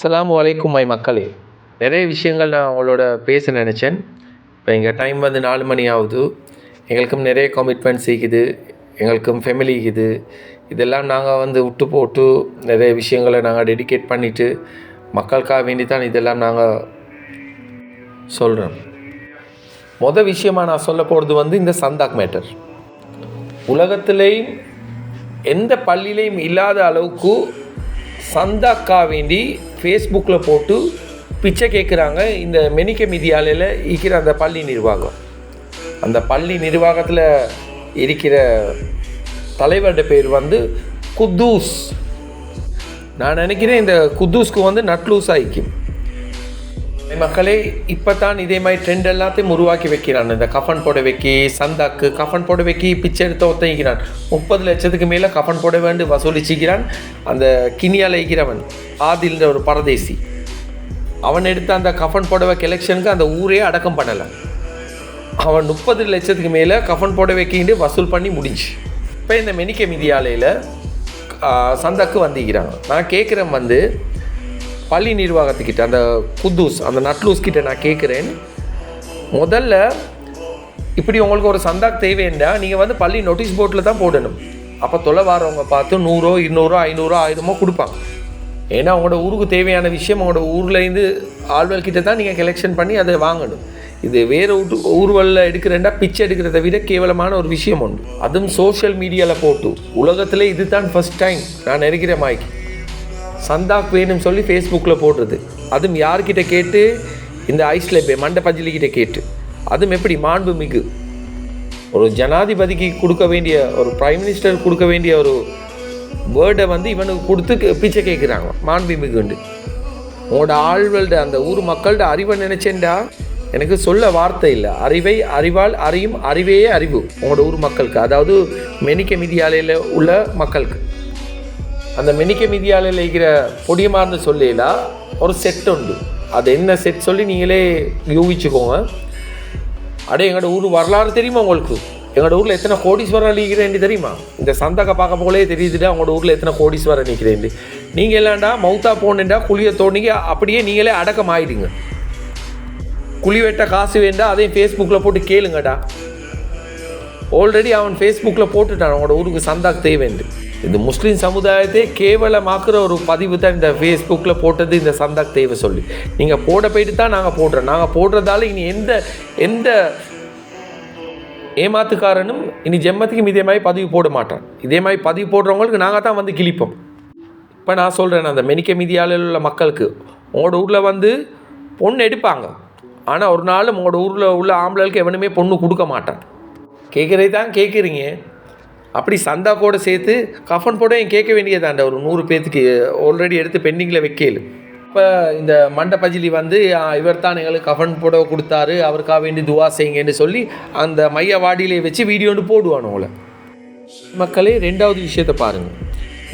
அஸ்லாம் வலைக்கும் மை மக்களே. நிறைய விஷயங்கள் நான் அவங்களோட பேச நினச்சேன். இப்போ எங்கள் டைம் வந்து நாலு மணி ஆகுது. எங்களுக்கும் நிறைய கமிட்மெண்ட்ஸ் இருக்குது. எங்களுக்கும் ஃபேமிலி இருக்குது. இதெல்லாம் நாங்கள் வந்து விட்டு போட்டு நிறைய விஷயங்களை நாங்கள் டெடிகேட் பண்ணிவிட்டு மக்களுக்காக வேண்டி தான் இதெல்லாம் நாங்கள் சொல்கிறோம் மொதல் விஷயமாக நான் சொல்ல போகிறது வந்து இந்த சந்தாக் மேட்டர் உலகத்திலேயும் எந்த பள்ளியிலையும் இல்லாத அளவுக்கு சந்தாக்கா வேண்டி ஃபேஸ்புக்கில் போட்டு பிச்சை கேட்குறாங்க இந்த மெனிக்க மிதியாலையில் இருக்கிற அந்த பள்ளி நிர்வாகம். அந்த பள்ளி நிர்வாகத்தில் இருக்கிற தலைவருடைய பேர் வந்து குத்தூஸ். நான் நினைக்கிறேன் இந்த குத்தூஸ்க்கு வந்து நட்லூஸ் ஆகிக்கும். மக்களே இப்போ தான் இதே மாதிரி ட்ரெண்ட் எல்லாத்தையும் உருவாக்கி வைக்கிறான். இந்த கஃபன் போட வைக்கி சந்தாக்கு கஃபன் போட வைக்கி பிச்சை எடுத்து ஒத்தங்கிக்கிறான் முப்பது லட்சத்துக்கு மேலே கஃபன் போட வசூலிச்சுக்கிறான் அந்த கினியால் இருக்கிறவன் ஆதில்ன்ற ஒரு பரதேசி. அவன் எடுத்த அந்த கஃபன் புடவை கலெக்ஷனுக்கு அந்த ஊரே அடக்கம் பண்ணலை. அவன் முப்பது லட்சத்துக்கு மேலே கஃபன் புடவை வசூல் பண்ணி முடிஞ்சு. இப்போ இந்த மெனிக்க மிதியாலையில் சந்தாக்கு வந்திக்கிறாங்க நான் கேட்குறேன் வந்து பள்ளி நிர்வாகத்துக்கிட்ட அந்த குத்தூஸ் அந்த நட்லூஸ் கிட்ட நான் கேட்குறேன் முதல்ல இப்படி உங்களுக்கு ஒரு சந்தா தேவைண்டா நீங்கள் வந்து பள்ளி நோட்டீஸ் போர்ட்டில் தான் போடணும். அப்போ தொலை வாரவங்க பார்த்து நூறோ இருநூறோ ஐநூறோ ஆயிரமோ கொடுப்பாங்க. ஏன்னா அவங்களோட ஊருக்கு தேவையான விஷயம் அவங்களோட ஊர்லேருந்து ஆள்வல் கிட்ட தான் நீங்கள் கலெக்ஷன் பண்ணி அதை வாங்கணும். இது வேறு ஊட்டு ஊர்வலில் எடுக்கிறேன்டா பிச்சை எடுக்கிறத விட கேவலமான ஒரு விஷயம் உண்டு. அதுவும் சோஷியல் மீடியாவில் போட்டு. உலகத்தில் இது தான் ஃபஸ்ட் டைம் நான் நினைக்கிற மாய்க்கு சந்தாக்கு வேணும்னு சொல்லி ஃபேஸ்புக்கில் போடுறது. அதுவும் யார்கிட்ட கேட்டு? இந்த ஐஸ்லபே மண்ட பஞ்சலிக்கிட்ட கேட்டு அதுவும் எப்படி? மாண்பு மிகு. ஒரு ஜனாதிபதிக்கு கொடுக்க வேண்டிய ஒரு பிரைம் மினிஸ்டர் கொடுக்க வேண்டிய ஒரு வேர்டை வந்து இவனுக்கு கொடுத்து கே- பிச்சை கேட்குறாங்க மாண்பு மிகுண்டு. உங்களோட ஆழ்வல்ட அந்த ஊர் மக்கள்கிட்ட அறிவை நினைச்சேன்டா. எனக்கு சொல்ல வார்த்தை இல்லை. அறிவை அறிவால் அறியும் அறிவையே அறிவு உங்களோட ஊர் மக்களுக்கு. அதாவது மெனிக்க மிதியாலையில் உள்ள மக்களுக்கு. அந்த மெனிக்க மிதியாலையில் இருக்கிற பொடியமார்ந்து சொல்லிலாம் ஒரு செட் உண்டு. அது என்ன செட் சொல்லி நீங்களே யூகிச்சுக்கோங்க. அடே எங்களோட ஊர் வரலாறு தெரியுமா உங்களுக்கு? எங்களோட ஊரில் எத்தனை கோடீஸ்வரன் நிற்கிறேன் தெரியுமா? இந்த சந்தக பார்க்க போலே தெரியுதுடா உங்களோட ஊரில் எத்தனை கோடீஸ்வரன் நிற்கிறேன் நீங்கள் இல்லைண்டா மௌத்தா போனேன்டா குழியை தோண்டிங்க அப்படியே நீங்களே அடக்கம் ஆயிடுங்க. குழி வெட்ட காசு வேண்டாம் அதையும் ஃபேஸ்புக்கில் போட்டு கேளுங்கடா. ஆல்ரெடி அவன் ஃபேஸ்புக்கில் போட்டுட்டான் அவனோட ஊருக்கு சந்தாக் தேவைண்டு இந்த முஸ்லீம் சமுதாயத்தை கேவலமாக்குற ஒரு பதிவு தான் இந்த ஃபேஸ்புக்கில் போட்டது இந்த சந்தா தேவை சொல்லி. நீங்கள் போட போயிட்டு தான் நாங்கள் போடுறோம். நாங்கள் போடுறதால இனி எந்த எந்த ஏமாத்துக்காரனும் இனி ஜெம்மத்துக்கும் இதே மாதிரி பதிவு போட மாட்டான். இதே மாதிரி பதிவு போடுறவங்களுக்கு நாங்கள் தான் வந்து கிழிப்போம். இப்போ நான் சொல்கிறேன் அந்த மெனிக்க மீதியால் உள்ள மக்களுக்கு உங்களோட ஊரில் வந்து பொண்ணு எடுப்பாங்க. ஆனால் ஒரு நாள் உங்களோட ஊரில் உள்ள ஆம்பளைக்கு எவனுமே பொண்ணு கொடுக்க மாட்டான். கேட்குறதை தான் கேட்குறீங்க அப்படி சந்தா கூட சேர்த்து கஃபன் போடையும் கேட்க வேண்டியதாண்ட ஒரு நூறு பேர்த்துக்கு ஆல்ரெடி எடுத்து பெண்டிங்கில் வைக்கலு. இப்போ இந்த மண்டை பஜிலி வந்து இவர் தான் எங்களுக்கு கஃபன் போட கொடுத்தாரு. அவருக்காக வேண்டி துவா செய்யுங்கன்னு சொல்லி அந்த மைய வாடியிலே வச்சு வீடியோ ஒன்று போடுவானுங்கள மக்களே ரெண்டாவது விஷயத்தை பாருங்கள்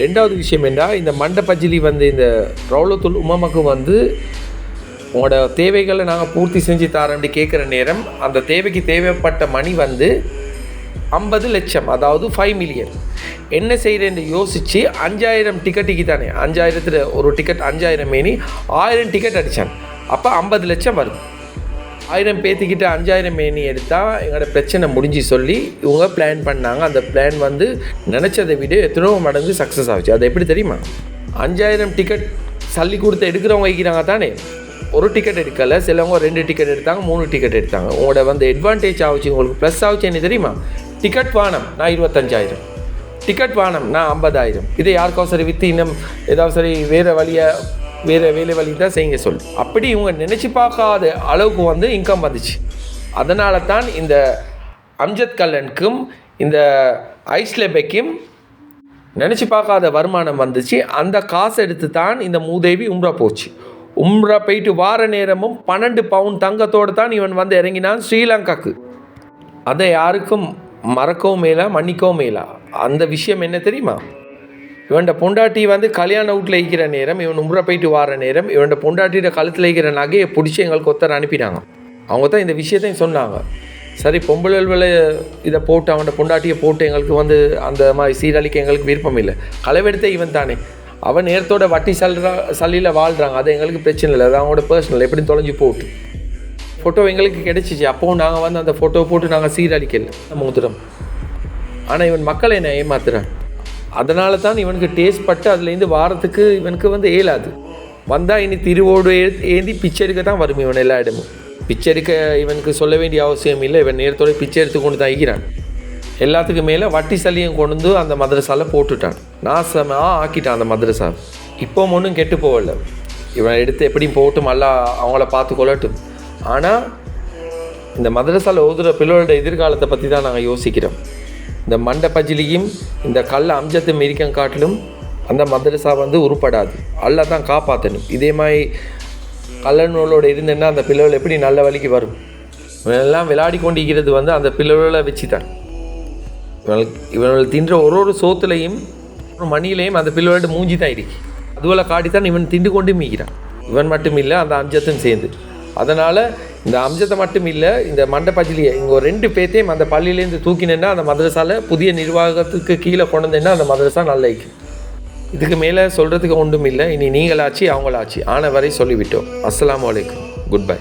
ரெண்டாவது விஷயம் என்றால் இந்த மண்டை பஜிலி வந்து இந்த ரவுலத்துல் உமமக்கு வந்து உங்களோட தேவைகளை நாங்கள் பூர்த்தி செஞ்சு தரோம்னு கேட்குற நேரம் அந்த தேவைக்கு தேவைப்பட்ட மணி வந்து ஐம்பது லட்சம் அதாவது ஃபைவ் மில்லியன் என்ன செய்கிறேன்னு யோசித்து அஞ்சாயிரம் டிக்கெட்டுக்கு தானே அஞ்சாயிரத்தில் ஒரு டிக்கெட் அஞ்சாயிரம் மேனி ஆயிரம் டிக்கெட் அடித்தான் அப்போ ஐம்பது லட்சம் வரும் ஆயிரம் பேத்துக்கிட்ட அஞ்சாயிரம் மேனி எடுத்தால் எங்களோட பிரச்சனை முடிஞ்சு சொல்லி இவங்க பிளான் பண்ணாங்க. அந்த பிளான் வந்து நினச்சதை விட எத்தனோ மடங்கு சக்ஸஸ் ஆச்சு. அது எப்படி தெரியுமா? அஞ்சாயிரம் டிக்கெட் சல்லி கொடுத்து எடுக்கிறவங்க வைக்கிறாங்க தானே. ஒரு டிக்கெட் எடுக்கலை சிலவங்க ரெண்டு டிக்கெட் எடுத்தாங்க மூணு டிக்கெட் எடுத்தாங்க. உங்களோட வந்து அட்வான்டேஜ் ஆச்சு உங்களுக்கு ப்ளஸ் ஆகுச்சு என்ன தெரியுமா? டிக்கெட் வானம் நான் இருபத்தஞ்சாயிரம். டிக்கெட் வானம் நான் ஐம்பதாயிரம். இதை யாருக்கோ சரி விற்று இன்னும் ஏதாவது சரி வேறு வழியை வேறு வேலை வழி தான் செய்யுங்க சொல்லு. அப்படி இவங்க நினச்சி பார்க்காத அளவுக்கு வந்து இன்கம் வந்துச்சு. அதனால தான் இந்த அம்ஜத் கல்லனுக்கும் இந்த ஐஸ்லெபைக்கும் நினச்சி பார்க்காத வருமானம் வந்துச்சு. அந்த காசு எடுத்து தான் இந்த மூதேவி உம்ரா போச்சு. உம்ரா போயிட்டு வார நேரமும் பன்னெண்டு பவுன் தங்கத்தோடு தான் இவன் வந்து இறங்கினான் ஸ்ரீலங்காக்கு. அதை யாருக்கும் மறக்கவும் மேலா மன்னிக்கவும் மேலா அந்த விஷயம் என்ன தெரியுமா? இவன்ட பொண்டாட்டி வந்து கல்யாண வீட்டில் இருக்கிற நேரம் இவன் உம்ரா போயிட்டு வார நேரம் இவன்ட பொண்டாட்டியோட கழுத்தில் இருக்கிற நகையை பிடிச்சி எங்களுக்கு ஒருத்தர் அனுப்பினாங்க. அவங்க தான் இந்த விஷயத்தையும் சொன்னாங்க. சரி பொம்பளை இதை போட்டு அவனோட பொண்டாட்டியை போட்டு எங்களுக்கு வந்து அந்த மாதிரி சீரழிக்க எங்களுக்கு விருப்பம் இல்லை. களவெடுத்த இவன் தானே. அவன் நேரத்தோட வட்டி சல்றா சல்லியில் வாழ்கிறாங்க அது எங்களுக்கு பிரச்சனை இல்லை. அது அவங்களோட பர்சனல் எப்படி தொலைஞ்சு போட்டு. ஃபோட்டோ எங்களுக்கு கிடைச்சிச்சு. அப்போவும் நாங்கள் வந்து அந்த ஃபோட்டோவை போட்டு நாங்கள் சீரழிக்கல. மூத்துறோம் ஆனால் இவன் மக்களை என்ன ஏமாத்துறான்? அதனால தான் இவனுக்கு டேஸ்ட் பட்டு அதுலேருந்து வாரத்துக்கு இவனுக்கு வந்து ஏலாது. வந்தால் இனி திருவோடு ஏந்தி பிச்சை எடுக்க தான் வரும் இவன் எல்லா இடமும். பிச்சை எடுக்க இவனுக்கு சொல்ல வேண்டிய அவசியம் இல்லை. இவன் நேரத்தோட பிச்சை எடுத்து கொண்டு தான் இருக்கிறான் எல்லாத்துக்கும் மேலே வட்டி சளியும் கொண்டு வந்து அந்த மதரசால போட்டுட்டான். நாசமாக ஆக்கிட்டான் அந்த மதரசா. இப்போ ஒன்றும் கெட்டு போகல. இவனை எடுத்து எப்படியும் போட்டும் நல்லா அவங்கள பார்த்து கொள்ளட்டும். ஆனால் இந்த மதரசால ஓதுற பிள்ளைகளோட எதிர்காலத்தை பற்றி தான் நாங்கள் யோசிக்கிறோம். இந்த மண்ட பஜிலியும் இந்த கல் அம்சத்தும் மிரிக்கம் காட்டிலும் அந்த மதரசா வந்து உருப்படாது. அல்ல தான் காப்பாற்றணும் இதே மாதிரி கல்லநூலோடு இருந்தேன்னா அந்த பிள்ளைகள் எப்படி நல்ல வழிக்கு வரும்? இவனெல்லாம் விளையாடி கொண்டிருக்கிறது வந்து அந்த பிள்ளைகளை வச்சு தான் இவனுக்கு இவனுக்கு தின்ற ஒரு ஒரு சோத்துலையும் மணியிலையும் அந்த பிள்ளைகளோட மூஞ்சி தான் இருக்கு அதுவெல்லாம் காட்டித்தான் இவன் திண்டு கொண்டு மீக்கிறான் இவன் மட்டும் இல்லை அந்த அம்ஜத்தும் சேர்ந்து. அதனால் இந்த அம்ஜத்தை மட்டும் இல்லை இந்த மண்டபஜிலியை இங்கே ஒரு ரெண்டு பேர்த்தையும் அந்த பள்ளியிலேருந்து தூக்கினேன்னா அந்த மதரசாவில் புதிய நிர்வாகத்துக்கு கீழே கொண்டு வந்தேன்னா அந்த மதரசா நல்லா இதுக்கு மேலே சொல்கிறதுக்கு ஒன்றும் இல்லை. இனி நீங்களாச்சு அவங்களாச்சு. ஆன வரை சொல்லிவிட்டோம். அஸ்லாம் அலைக்கும். Good bye